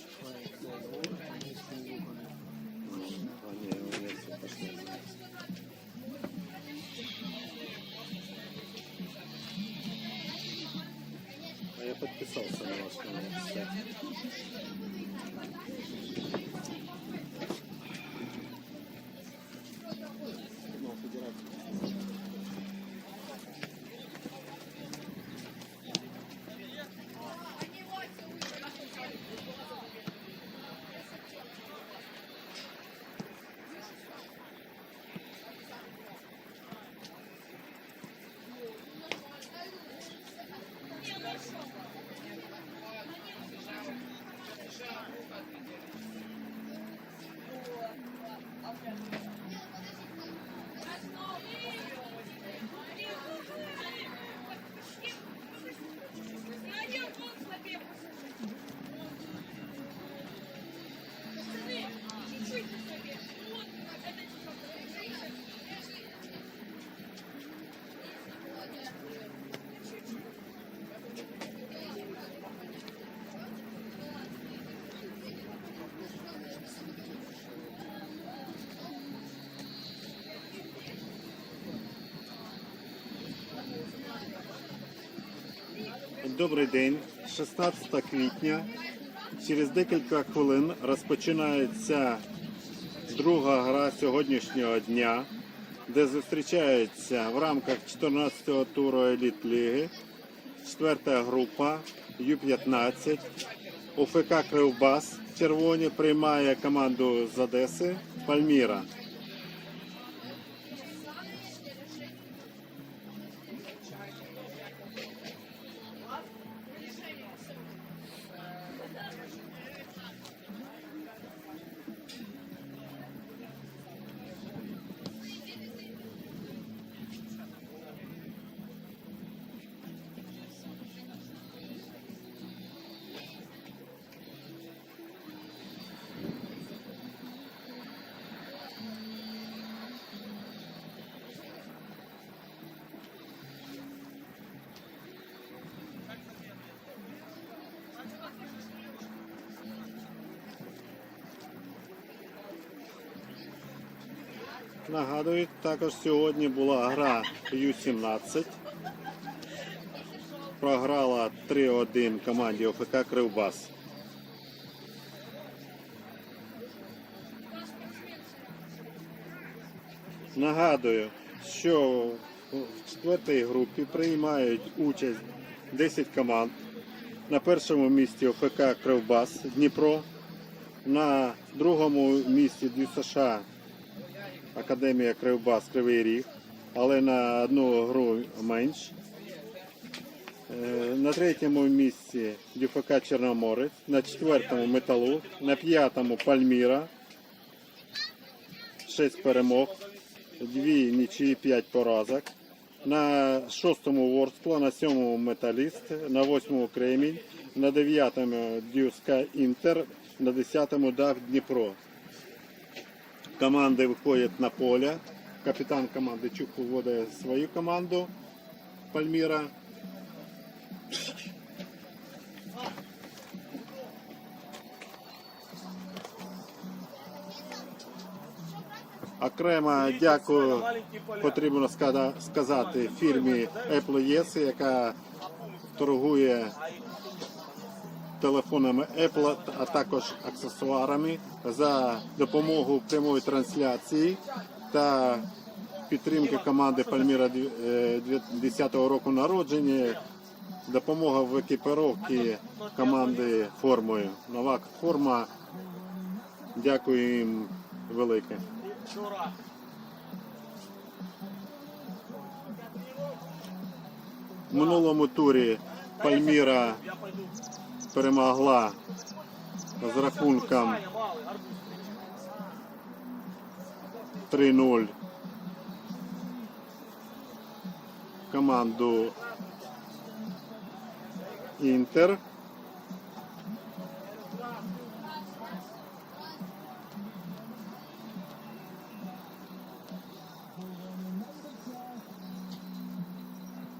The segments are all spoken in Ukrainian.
А, Добрий день, 16 квітня. Через декілька хвилин розпочинається друга гра сьогоднішнього дня, де зустрічаються в рамках 14-го туру еліт ліги четверта група Ю-15. УФК Кривбас червоні приймає команду з Одеси Пальміра. Нагадую, також сьогодні була гра Ю-17. Програла 3-1 команді ОФК Кривбас. Нагадую, що в четвертій групі приймають участь 10 команд. На першому місці ОФК Кривбас Дніпро. На другому місці ДЮСШ Академія Кривбас Кривий Ріг, але на одну гру менш. Е, На третьому місці ДЮФК Чорноморець, на четвертому Металург, на п'ятому Пальміра. Шість перемог, дві нічиї, п'ять поразок. На шостому Ворскла, на сьомому Металіст, на восьмому Кремінь, на дев'ятому Дюска Інтер, на десятому Дах Дніпро. Команди виходять на поле. Капітан команди Чук виводить свою команду Пальміра. Окремо дякую потрібно сказати фірмі Apple Yes, яка торгує телефонами Apple, а також аксесуарами за допомогу прямої трансляції та підтримки команди Пальміра 10-го року народження. Допомога в екіпіровці команди формою. Нова форма. Дякую їм велике. В минулому турі Пальміра перемогла з рахунком 3-0 команду Інтер.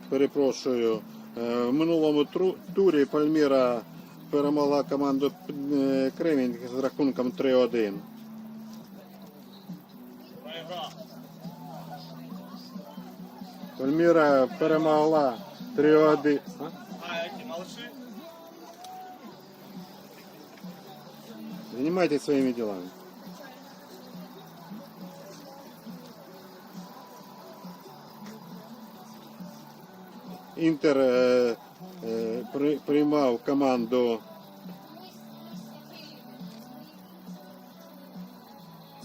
перепрошую. Е, В минулому тру- турі Пальміра перемогла команду е, Кремінь з рахунком 3-1. Пальміра перемогла 3-1. А? А, эти малыши? Занимайтесь своими делами. Інтер е, е, при, приймав команду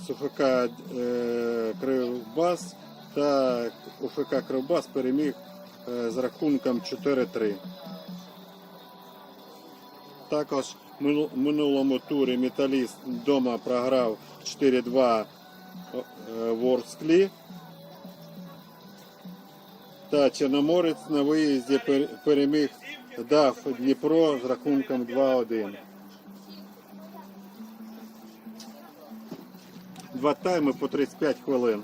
СУФК е, Кривбас та УФК Кривбас переміг е, з рахунком 4-3. Також в минулому турі Металіст вдома програв 4-2 е, Ворсклі. Та Чорноморець на виїзді пер- переміг дав Дніпро з рахунком 2-1. Два тайми по 35 хвилин.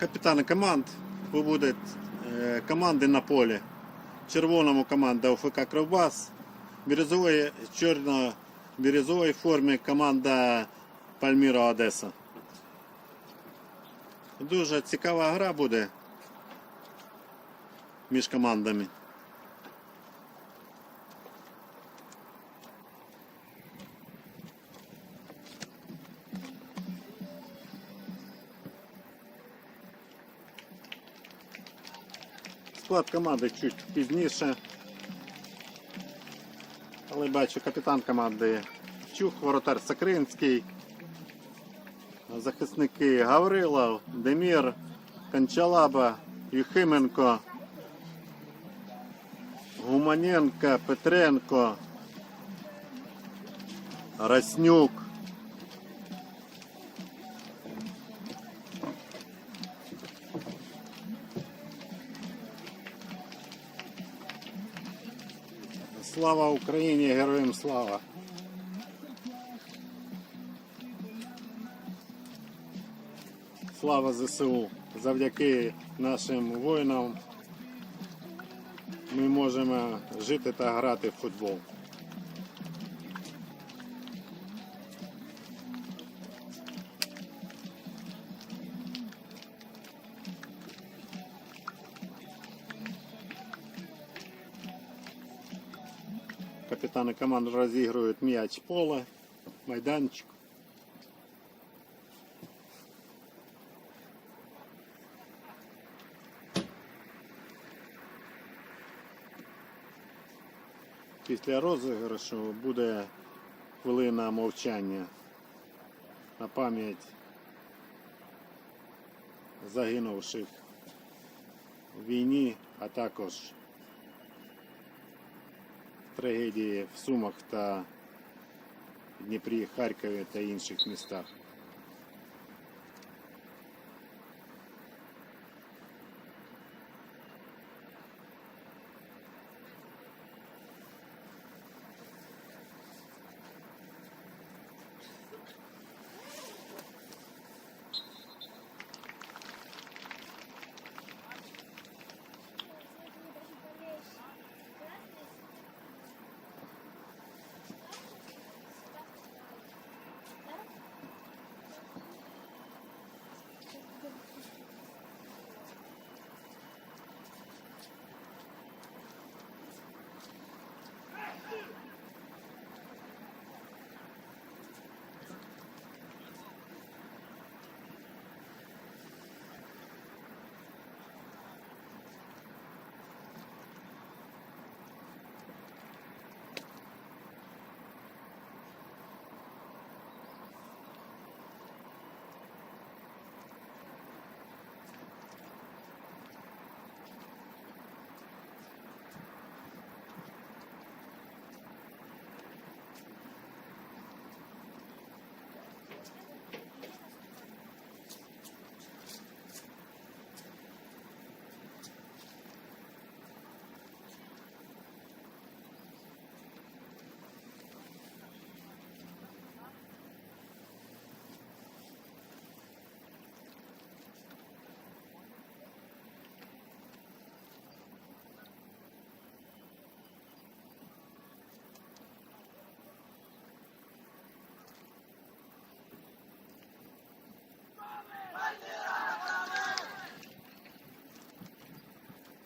Капітани команд виводять е, команди на полі. Червоному команда УФК Кровбас, бірюзової, чорно-бірюзовій формі команда Пальміра Одеса. Дуже цікава гра буде між командами. Склад команди чуть пізніше. Але бачу капітан команди Чух, воротар Сакринський, захисники Гаврилов, Демір, Кончалаба, Юхименко, Гуманенко, Петренко, Раснюк. Слава Україні, героям слава! Слава ЗСУ! Завдяки нашим воїнам ми можемо жити та грати в футбол. Капітани команд розігрують м'яч поле, майданчик. Після розіграшу буде хвилина мовчання на пам'ять загинувших в війні, а також трагедії в Сумах та Дніпрі, Харкові та інших містах.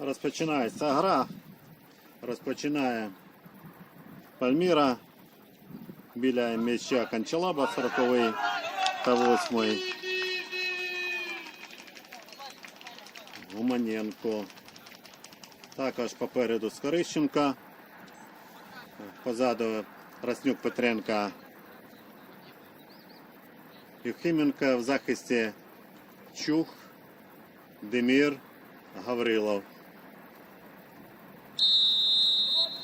Розпочинається гра. Розпочинає Пальміра біля м'яча Канчалаба 40 та 8. Гуманенко. Також попереду Скорищенка. Позаду Роснюк Петренка. Юхименко в захисті Чух, Демір, Гаврилов.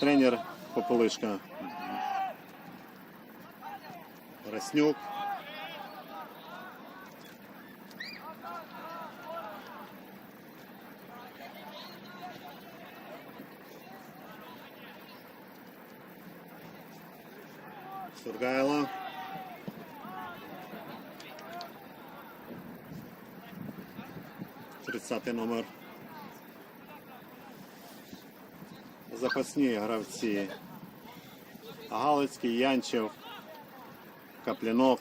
Тренер Попелишка. Роснюк. Сургайло. Тридцятий номер. Запасні гравці. Галицький, Янчев, Каплінок.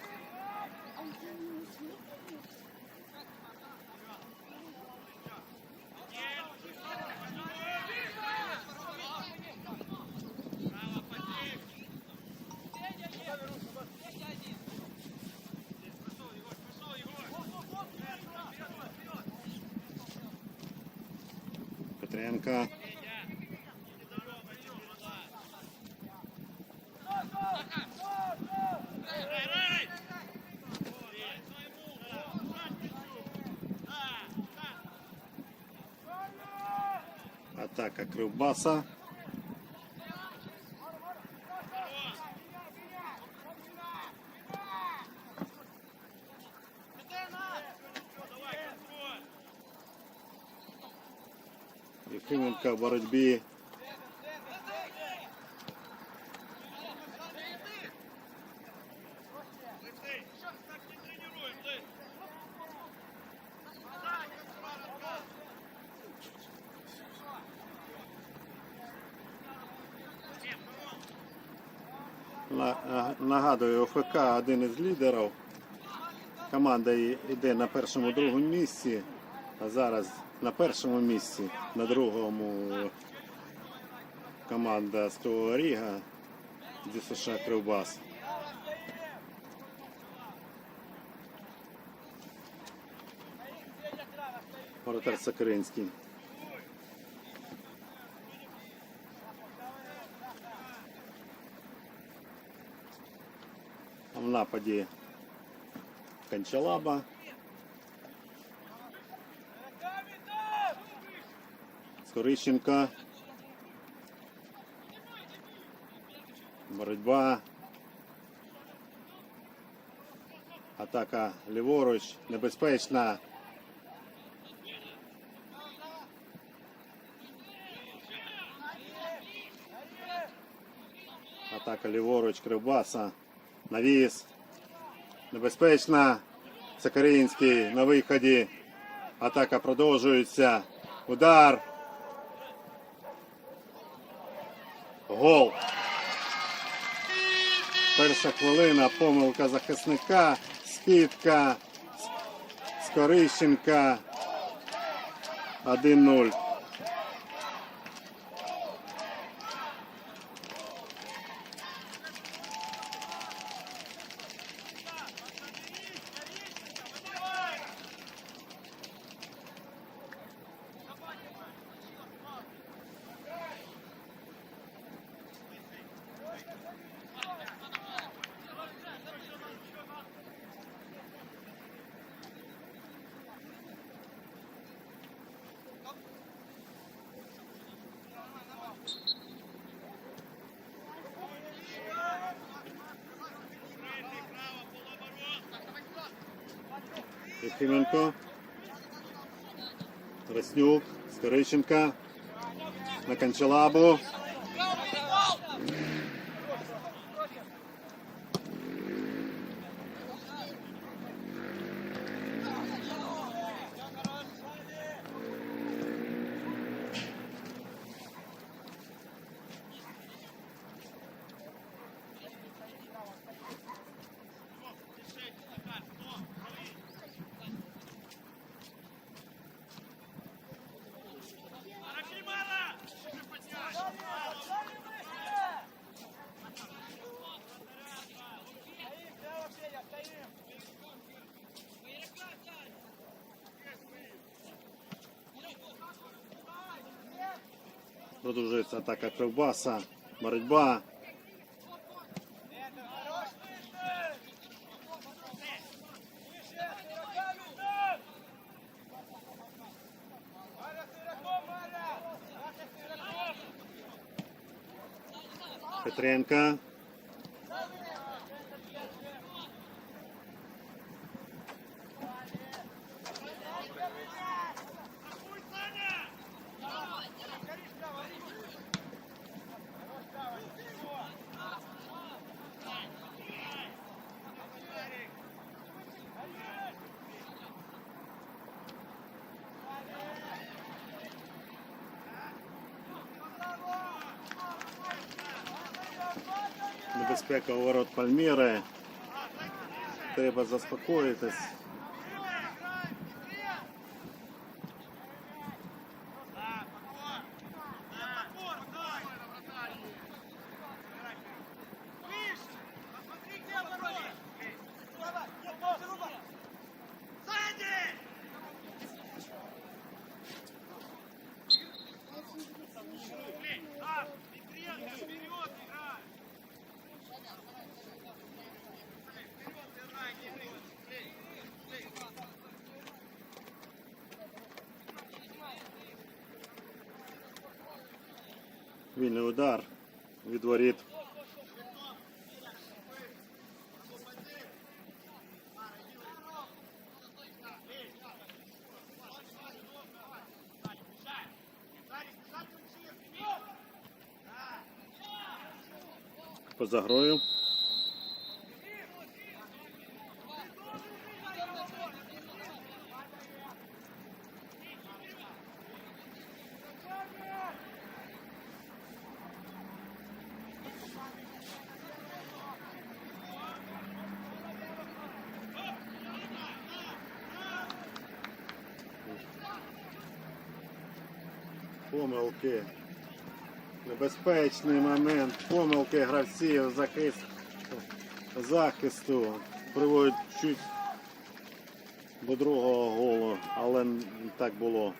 Петренко. Атака Кривбаса. Єфименко в боротьбі. Нагадую, ОФК один із лідерів. Команда йде на першому другому місці, а зараз на першому місці, на другому команда з Кривого Ріга, ДСШ Кривбас. Воротар Сокиринський. В нападі Кончалаба. Скорищенка. Боротьба. Атака ліворуч. Небезпечна. Атака ліворуч Кривбаса. Навіс. Небезпечна. Сакаринський на виході. Атака продовжується. Удар. Гол. Перша хвилина. Помилка захисника. Скидка. Скорищенка. 1-0. Єфименко. Роснюк. Скориченка. На Кончалабу. Продовжується атака Кривбаса. Боротьба. Петренко. Небезпека у ворот Пальміри. Треба заспокоїтись. Вільний удар від воріт. Поза Помилки Небезпечний момент. Помилки гравців захист, захисту приводять чуть до другого голу, але так було.